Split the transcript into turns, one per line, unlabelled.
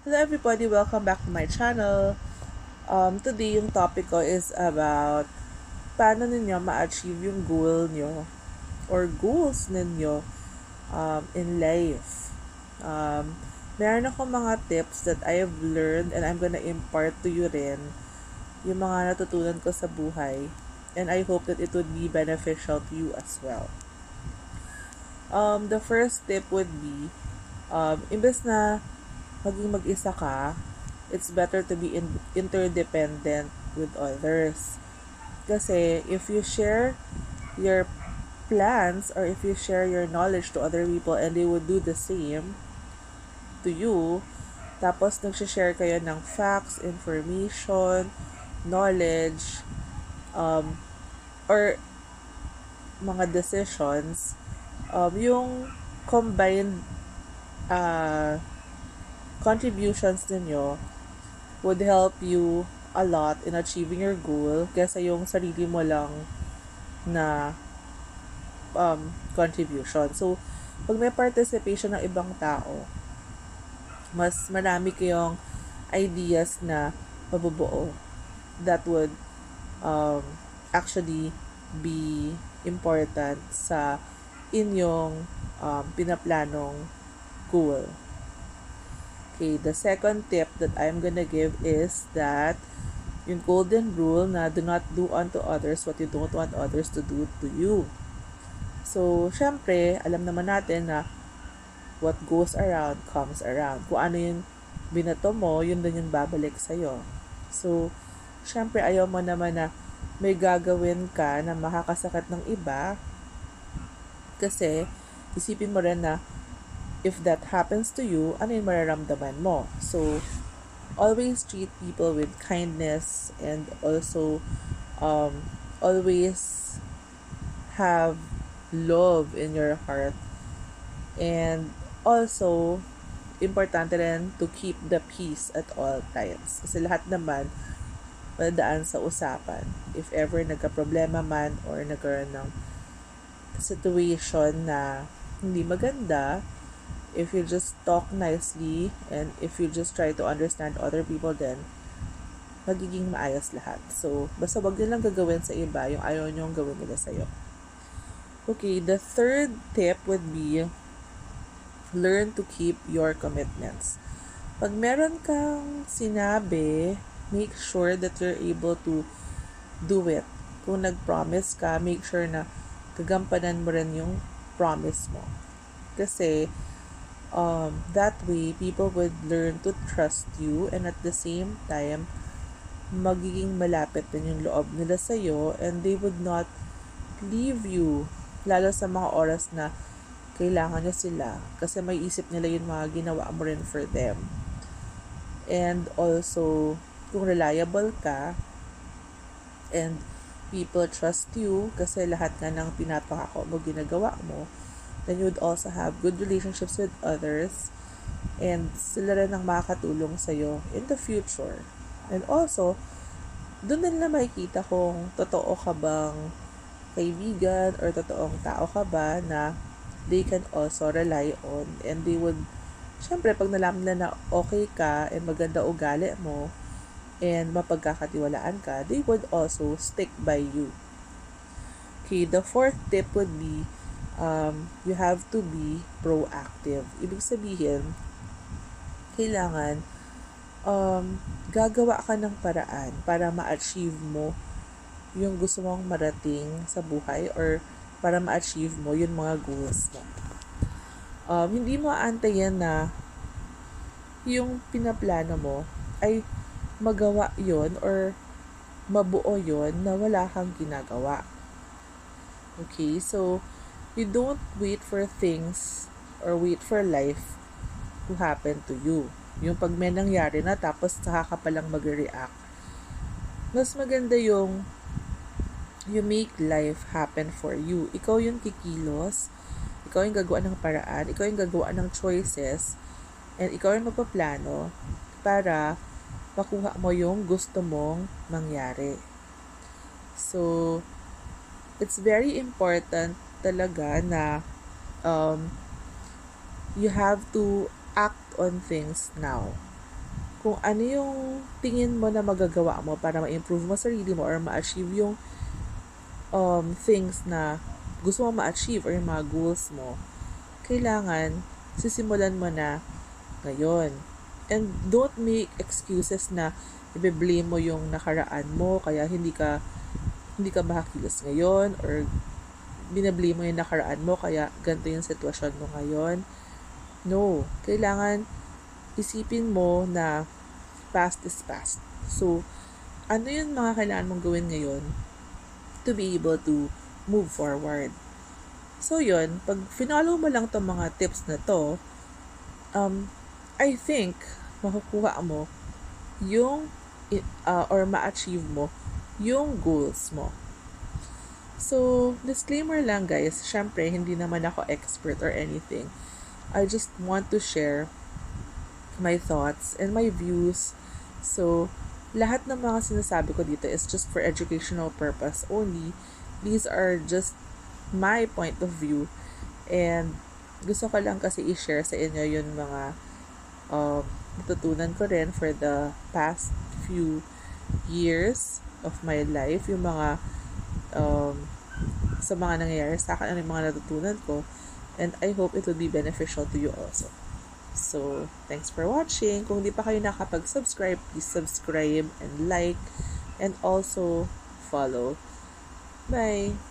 Hello everybody, welcome back to my channel. Um, today yung topic ko is about paano ninyo ma-achieve yung goal nyo or goals ninyo um, in life. Um, meron ako mga tips that I have learned and I'm gonna impart to you rin yung mga natutunan ko sa buhay and I hope that it would be beneficial to you as well. Um, the first tip would be um, imbes na maging mag-isa ka, it's better to be in, interdependent with others. Kasi if you share your plans or if you share your knowledge to other people and they would do the same to you, tapos nagsishare kayo ng facts, information, knowledge, um, or mga decisions, um, yung combined uh, contributions ninyo would help you a lot in achieving your goal kaysa yung sarili mo lang na um, contribution. So, pag may participation ng ibang tao, mas marami kayong ideas na mabubuo that would um, actually be important sa inyong um, pinaplanong goal. Okay, the second tip that I'm gonna give is that yung golden rule na do not do unto others what you don't want others to do to you. So, syempre, alam naman natin na what goes around comes around. Kung ano yung binato mo, yun din yung babalik sa'yo. So, syempre, ayaw mo naman na may gagawin ka na makakasakit ng iba kasi isipin mo rin na if that happens to you, ano yung mararamdaman mo? So, always treat people with kindness and also um, always have love in your heart. And also, importante rin to keep the peace at all times. Kasi lahat naman, madaan sa usapan. If ever nagka-problema man or nagkaroon ng situation na hindi maganda, if you just talk nicely and if you just try to understand other people then magiging maayos lahat. So, basta wag nilang gagawin sa iba yung ayaw niyong gawin nila sa'yo. Okay, the third tip would be learn to keep your commitments. Pag meron kang sinabi, make sure that you're able to do it. Kung nag-promise ka, make sure na gagampanan mo rin yung promise mo. Kasi, um, that way people would learn to trust you and at the same time magiging malapit din yung loob nila sa iyo and they would not leave you lalo sa mga oras na kailangan nyo sila kasi may isip nila yung mga ginawa mo rin for them. And also kung reliable ka and people trust you kasi lahat nga ng pinapakako mo ginagawa mo then you would also have good relationships with others and sila rin ang makakatulong sa'yo in the future. And also, doon din na makikita kung totoo ka bang kaibigan or totoong tao ka ba na they can also rely on and they would syempre pag nalaman nila na okay ka and maganda ugali mo and mapagkakatiwalaan ka, they would also stick by you. Okay, the fourth tip would be um, you have to be proactive. Ibig sabihin, kailangan um, gagawa ka ng paraan para ma-achieve mo yung gusto mong marating sa buhay or para ma-achieve mo yung mga goals mo. Um, hindi mo aantayin na yung pinaplano mo ay magawa yon or mabuo yon na wala kang ginagawa. Okay, so you don't wait for things or wait for life to happen to you. Yung pag may nangyari na tapos saka ka palang mag-react. Mas maganda yung you make life happen for you. Ikaw yung kikilos, ikaw yung gagawa ng paraan, ikaw yung gagawa ng choices, and ikaw yung magpaplano para makuha mo yung gusto mong mangyari. So, it's very important talaga na um, you have to act on things now. kung ano yung tingin mo na magagawa mo para ma-improve mo sarili mo or ma-achieve yung um, things na gusto mo ma-achieve or yung mga goals mo, kailangan sisimulan mo na ngayon. And don't make excuses na i-blame mo yung nakaraan mo kaya hindi ka hindi ka makakilos ngayon or binablame mo yung nakaraan mo kaya ganito yung sitwasyon mo ngayon. No, kailangan isipin mo na past is past. So, ano yung mga kailangan mong gawin ngayon to be able to move forward. So, yun, pag finalo mo lang tong mga tips na to, um, I think, makukuha mo yung, uh, or ma-achieve mo yung goals mo. So, disclaimer lang guys, syempre, hindi naman ako expert or anything. I just want to share my thoughts and my views. So, lahat ng mga sinasabi ko dito is just for educational purpose only. These are just my point of view. And gusto ko lang kasi i-share sa inyo yung mga uh, natutunan ko rin for the past few years of my life. Yung mga um, sa mga nangyayari sa akin, ano yung mga natutunan ko. And I hope it will be beneficial to you also. So, thanks for watching. Kung di pa kayo nakapag-subscribe, please subscribe and like and also follow. Bye!